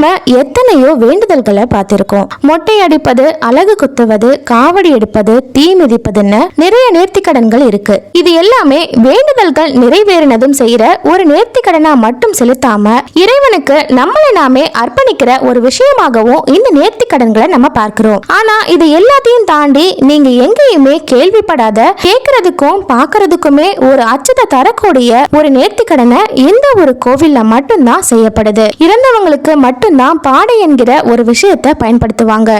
நம்ம எத்தனையோ வேண்டுதல்களை பார்த்திருக்கோம். மொட்டை அடிப்பது அழகு குத்துவது காவடி எடுப்பது தீ மிதிப்பதுன்னு நிறைய நேர்த்திக்கடன்கள் இருக்கு. இது எல்லாமே வேண்டுதல்கள் நிறைவேறினதும் செய்யற ஒரு நேர்த்திக்கடனா மட்டும் செலுத்தாம இறைவனுக்கு நம்மளை நாமே அர்ப்பணிக்கிற ஒரு விஷயமாகவும் இந்த நேர்த்திக்கடன்களை நம்ம பார்க்கிறோம். ஆனா இது எல்லாத்தையும் தாண்டி நீங்க எங்கேயுமே கேள்விப்படாத கேட்கறதுக்கும் பார்க்கறதுக்குமே ஒரு அச்சத்தை தரக்கூடிய ஒரு நேர்த்திக்கடனை இந்த ஒரு கோவில்ல மட்டும்தான் செய்யப்படுது. இறந்தவங்களுக்கு மட்டும் மட்டும்தான் பாடை என்கிற ஒரு விஷயத்தை பயன்படுத்துவாங்க.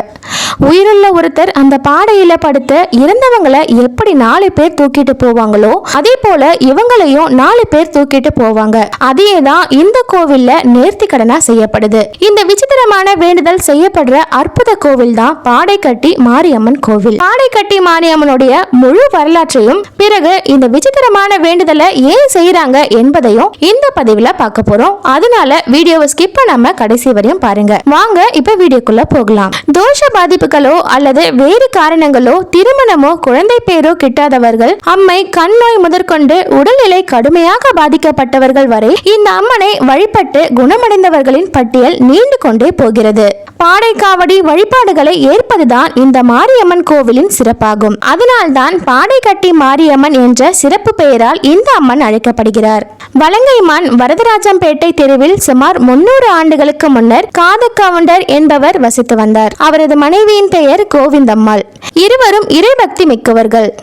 உயிருள்ள ஒருத்தர் அந்த பாடையில படுத்து இறந்தவங்களை எப்படி நாலு பேர் தூக்கிட்டு போவாங்களோ அதே போல இவங்களையும் நாலு பேர் தூக்கிட்டு போவாங்க. அதே தான் இந்த கோவில்ல நேர்த்திக்கடனா செய்யப்படுது. இந்த விசித்திரமான வேண்டுதல் செய்யப்படுற அற்புத கோவில் தான் பாடைக்கட்டி மாரியம்மன் கோவில். பாடைக்கட்டி மாரியம்மனுடைய முழு வரலாற்றையும் பிறகு இந்த விசித்திரமான வேண்டுதலை ஏன் செய்யறாங்க என்பதையும் இந்த பதிவுல பார்க்க போறோம். அதனால வீடியோவை ஸ்கிப் பண்ணாம கடைசி வரையும் பாருங்க. வாங்க இப்ப வீடியோக்குள்ள போகலாம். தோஷ பாதிப்புகளோ அல்லது வேறு காரணங்களோ திருமணமோ குழந்தை பேரோ கிட்டாதவர்கள் அம்மை கண் நோய் முதற்கொண்டு உடல்நிலை கடுமையாக பாதிக்கப்பட்டவர்கள் வரை இந்த அம்மனை வழிபட்டு குணமடைந்தவர்களின் பட்டியல் நீண்டு கொண்டே போகிறது. பாடை காவடி வழிபாடுகளை ஏற்பதுதான் இந்த மாரியம்மன் கோவிலின் சிறப்பாகும். அதனால்தான் பாடை கட்டி மாரியம்மன் என்ற சிறப்பு பெயரால் இந்த அம்மன் அழைக்கப்படுகிறார். வலங்கைமான் வரதராஜம்பேட்டை தெருவில் சுமார் முன்னூறு ஆண்டுகளுக்கு முன்னர் காதக்கவுண்டர் என்பவர் வசித்து வந்தார். அவரது மனைவியின் பெயர் கோவிந்தம்மாள். இருவரும் இறைபக்தி மிக்கவர்கள்.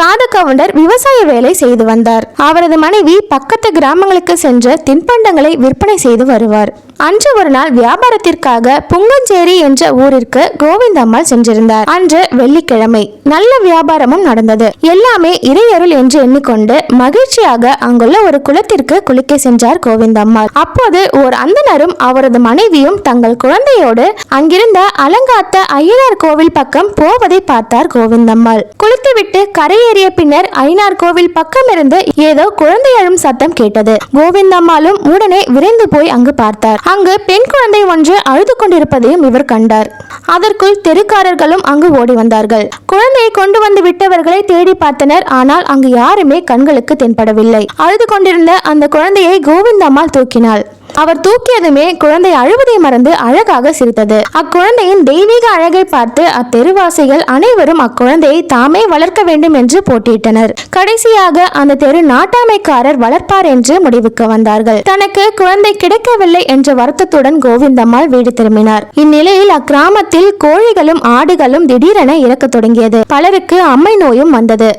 காதக்கவுண்டர் விவசாய வேலை செய்து வந்தார். அவரது மனைவி பக்கத்து கிராமங்களுக்கு சென்று தின்பண்டங்களை விற்பனை செய்து வருவார். அன்று ஒரு நாள் வியாபாரத்திற்காக புங்கஞ்சேரி என்ற ஊரிற்கு கோவிந்தம்மாள் சென்றிருந்தார். அன்று வெள்ளிக்கிழமை நல்ல வியாபாரமும் நடந்தது. எல்லாமே இறையருள் என்று எண்ணிக்கொண்டு மகிழ்ச்சியாக அங்குள்ள ஒரு குளத்திற்கு குளிக்க சென்றார் கோவிந்தம்மாள். அப்போது ஓர் அந்தனரும் அவரது மனைவியும் தங்கள் குழந்தையோடு அங்கிருந்த அலங்காத்த ஐயனார் கோவில் பக்கம் போவதை பார்த்தார் கோவிந்தம்மாள். குளித்துவிட்டு கரையேறிய பின்னர் ஐயனார் கோவில் பக்கம் இருந்து ஏதோ குழந்தை அழும் சத்தம் கேட்டது. கோவிந்தம்மாளும் உடனே விரைந்து போய் அங்கு பார்த்தார். அங்கு பெண் குழந்தை ஒன்று அழுது கொண்டிருப்பதையும் இவர் கண்டார். அதற்குள் தெருக்காரர்களும் அங்கு ஓடி வந்தார்கள். குழந்தையை கொண்டு வந்து விட்டவர்களை தேடி பார்த்தனர். ஆனால் அங்கு யாருமே கண்களுக்கு தென்படவில்லை. அழுது கொண்டிருந்த அந்த குழந்தையை கோவிந்தம்மாள் தூக்கினாள். அவர் தூக்கியதுமே குழந்தை அழுவதை மறந்து அழகாக சிரித்தது. அக்குழந்தையின் தெய்வீக அழகை பார்த்து அத்தெருவாசிகள் அனைவரும் அக்குழந்தையை தாமே வளர்க்க வேண்டும் என்று போட்டியிட்டனர். கடைசியாக அந்த தெரு நாட்டாமைக்காரர் வளர்ப்பார் என்று முடிவுக்கு வந்தார்கள். தனக்கு குழந்தை கிடைக்கவில்லை என்ற வருத்தத்துடன் கோவிந்தம்மாள் வீடு திரும்பினார். இந்நிலையில் அக்கிராமத்தில் கோழிகளும் ஆடுகளும் திடீரென இறக்க தொடங்கியது. பலருக்கு அம்மை நோயும் வந்தது.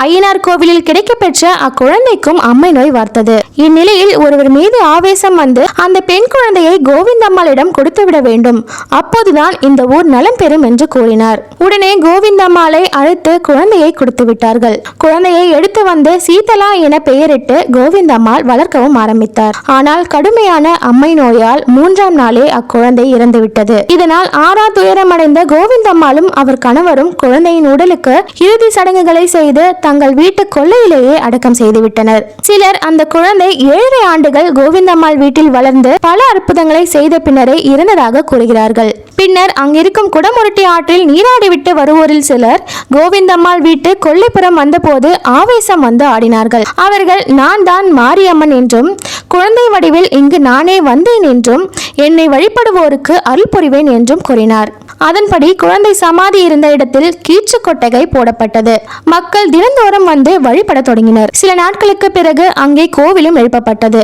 ஐயனார் கோவிலில் கிடைக்கப்பெற்ற அக்குழந்தைக்கும் அம்மை நோய் வார்த்தது. இந்நிலையில் ஒருவர் மீது ஆவேசம் வந்து அந்த பெண் குழந்தையை கோவிந்தம்மாளிடம் கொடுத்துவிட வேண்டும். அப்போதுதான் இந்த ஊர் நலம் பெறும் என்று கூறினார். உடனே கோவிந்தம்மாளை அழைத்து குழந்தையை கொடுத்து விட்டார்கள். குழந்தையை எடுத்து வந்து சீதலா என பெயரிட்டு கோவிந்தம்மாள் வளர்க்கவும் ஆரம்பித்தார். ஆனால் கடுமையான அம்மை நோயால் மூன்றாம் நாளே அக்குழந்தை இறந்துவிட்டது. இதனால் ஆறா துயரமடைந்த கோவிந்தம்மாளும் அவர் கணவரும் குழந்தையின் உடலுக்கு இறுதி சடங்குகளை செய்து தங்கள் வீட்டு கொள்ளையிலேயே அடக்கம் செய்துவிட்டனர். சிலர் அந்த குழந்தை ஏழரை ஆண்டுகள் கோவிந்தம்மாள் வீட்டில் வளர்ந்து பல அற்புதங்களை செய்த பின்னரே இறந்ததாக கூறுகிறார்கள். பின்னர் அங்கிருக்கும் குடமுருட்டி ஆற்றில் நீராடிவிட்டு வருவோரில் சிலர் கோவிந்தம்மாள் வீட்டு கொள்ளைப்புறம் வந்தபோது ஆவேசம் வந்து ஆடினார்கள். அவர்கள் நான் தான் மாரியம்மன் என்றும் குழந்தை வடிவில் இங்கு நானே வந்தேன் என்றும் என்னை வழிபடுவோருக்கு அருள் புரிவேன் என்றும் கூறினார். அதன்படி குழந்தை சமாதி இருந்த இடத்தில் கீச்சு கொட்டகை போடப்பட்டது. மக்கள் தினந்தோறும் வந்து வழிபடத் தொடங்கினர். சில நாட்களுக்கு பிறகு அங்கே கோவிலும் எழுப்பப்பட்டது.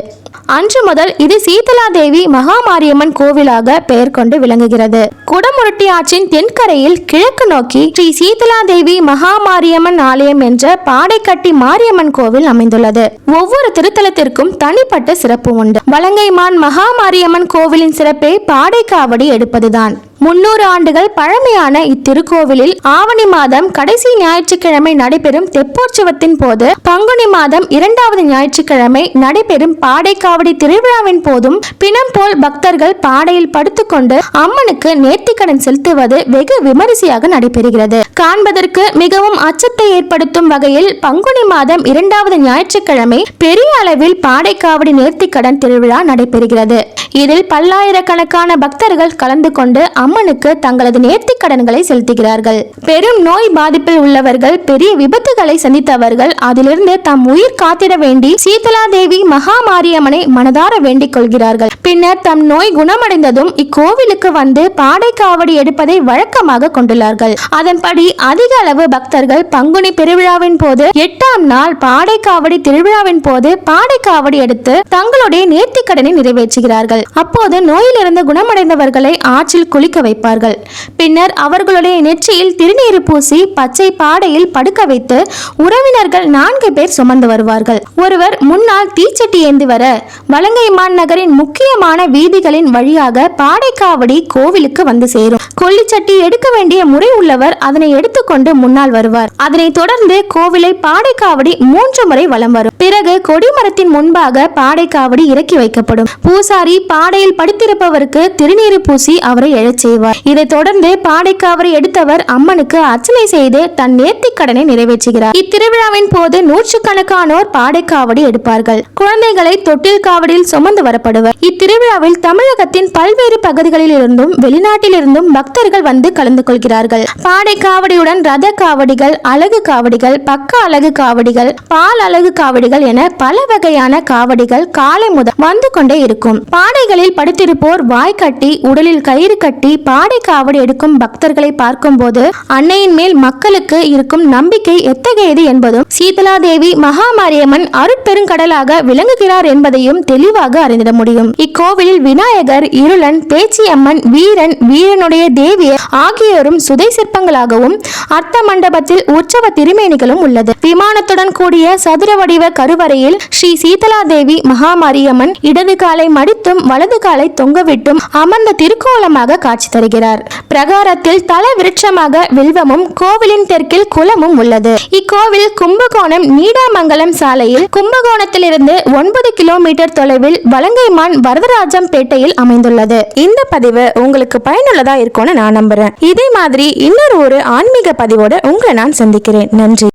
அன்று முதல் இது சீதலா தேவி மகாமாரியம்மன் கோவிலாக பெயர் கொண்டு விளங்குகிறது. குடமுருட்டி ஆற்றின் தென்கரையில் கிழக்கு நோக்கி ஸ்ரீ சீதலா தேவி மகாமாரியம்மன் ஆலயம் என்ற பாடைக்கட்டி மாரியம்மன் கோவில் அமைந்துள்ளது. ஒவ்வொரு திருத்தலத்திற்கும் தனிப்பட்ட சிறப்பு உண்டு. வலங்கைமான் மகாமாரியம்மன் கோவிலின் சிறப்பே பாடைக்காவடி எடுப்பதுதான். முன்னூறு ஆண்டுகள் பழமையான இத்திருக்கோவிலில் ஆவணி மாதம் கடைசி ஞாயிற்றுக்கிழமை நடைபெறும் தெப்போற்சவத்தின் போது பங்குனி மாதம் இரண்டாவது ஞாயிற்றுக்கிழமை நடைபெறும் பாடைக்காவடி திருவிழாவின் போதும் பிணம் போல் பக்தர்கள் பாடையில் படுத்துக்கொண்டு அம்மனுக்கு நேர்த்திக்கடன் செலுத்துவது வெகு விமரிசையாக நடைபெறுகிறது. காண்பதற்கு மிகவும் அச்சத்தை ஏற்படுத்தும் வகையில் பங்குனி மாதம் இரண்டாவது ஞாயிற்றுக்கிழமை பெரிய அளவில் பாடைக்காவடி நேர்த்திக்கடன் திருவிழா நடைபெறுகிறது. இதில் பல்லாயிரக்கணக்கான பக்தர்கள் கலந்து கொண்டு அம்மனுக்கு தங்களது நேர்த்திக் கடன்களை செலுத்துகிறார்கள். பெரும் நோய் பாதிப்பில் உள்ளவர்கள் பெரிய விபத்துகளை சந்தித்தவர்கள் அதிலிருந்து தம் உயிர் காத்திட வேண்டி சீதலா தேவி மகாமாரியம்மனை மனதார வேண்டிக் கொள்கிறார்கள். பின்னர் தம் நோய் குணமடைந்ததும் இக்கோவிலுக்கு வந்து பாடை காவடி எடுப்பதை வழக்கமாக கொண்டுள்ளார்கள். அதன்படி அதிக அளவு பக்தர்கள் பங்குனி பெருவிழாவின் போது எட்டாம் நாள் பாடை காவடி திருவிழாவின் போது பாடை காவடி எடுத்து தங்களுடைய நேர்த்திக்கடனை நிறைவேற்றுகிறார்கள். அப்போது நோயிலிருந்து குணமடைந்தவர்களை ஆற்றில் குளிக்க வைப்பார்கள். பின்னர் அவர்களுடைய நெற்றியில் திருநீர் பூசி பச்சை பாடையில் படுக்க வைத்து உறவினர்கள் நான்கு பேர் சுமந்து வருவார்கள். ஒருவர் முன்னால் தீச்சட்டி ஏந்தி வர வலங்கைமான் நகரின் முக்கியமான வீதிகளின் வழியாக பாடைக்காவடி கோவிலுக்கு வந்து சேரும். கொல்லிச்சட்டி எடுக்க வேண்டிய முறை உள்ளவர் அதனை எடுத்துக்கொண்டு முன்னால் வருவார். அதனைத் தொடர்ந்து கோவிலை பாடைக்காவடி மூன்று முறை வலம் வரும். பிறகு கொடிமரத்தின் முன்பாக பாடைக்காவடி இறக்கி வைக்கப்படும். பூசாரி பாடையில் படுத்திருப்பவருக்கு திருநீறு பூசி அவரை எழச் செய்வார். இதைத் தொடர்ந்து பாடைக்கு அவரை எடுத்தவர் அம்மனுக்கு அர்ச்சனை செய்து தன் நேர்த்தி கடனை நிறைவேற்றுகிறார். இத்திருவிழாவின் போது நூற்றுக்கணக்கானோர் பாடைக்காவடி எடுப்பார்கள். குழந்தைகளை தொட்டில் காவடியில் சுமந்து வரப்படுவர். இத்திருவிழாவில் தமிழகத்தின் பல்வேறு பகுதிகளில் இருந்தும் வெளிநாட்டிலிருந்தும் பக்தர்கள் வந்து கலந்து கொள்கிறார்கள். பாடை காவடியுடன் ரத காவடிகள் அழகு காவடிகள் பக்க அழகு காவடிகள் பால் அழகு காவடிகள் என பல வகையான காவடிகள் காலை முதல் வந்து கொண்டே இருக்கும். பாடை பாறைகளில் படுத்திருப்போர் வாய் கட்டி உடலில் கயிறு கட்டி பாடை காவடி எடுக்கும் பக்தர்களை பார்க்கும்போது அன்னையின் மேல் மக்களுக்கு இருக்கும் நம்பிக்கை எத்தகையது என்பதும் சீதலா தேவி மகாமாரியம்மன் அருட்பெருங்கடலாக விளங்குகிறார் என்பதையும் தெளிவாக அறிந்திட முடியும். இக்கோவிலில் விநாயகர் இருளன் பேச்சியம்மன் வீரன் வீரனுடைய தேவி ஆகியோரும் சுதை சிற்பங்களாகவும் அர்த்த மண்டபத்தில் உற்சவ திருமேனிகளும் உள்ளது. விமானத்துடன் கூடிய சதுர வடிவ கருவறையில் ஸ்ரீ சீதலா தேவி மகாமாரியம்மன் இடது காலை மடித்தும் வலது காலை தொங்கவிட்டும் அமர்ந்த திருக்கோலமாக காட்சி தருகிறார். பிரகாரத்தில் தல விருட்சமாக வில்வமும் கோவிலின் தெற்கில் குளமும் உள்ளது. இக்கோவில் கும்பகோணம் நீடாமங்கலம் சாலையில் கும்பகோணத்திலிருந்து ஒன்பது கிலோமீட்டர் தொலைவில் வலங்கைமான் வரதராஜம் பேட்டையில் அமைந்துள்ளது. இந்த பதிவு உங்களுக்கு பயனுள்ளதா இருக்கும்னு நான் நம்புறேன். இதே மாதிரி இன்னொரு ஒரு ஆன்மீக பதிவோட உங்களை நான் சந்திக்கிறேன். நன்றி.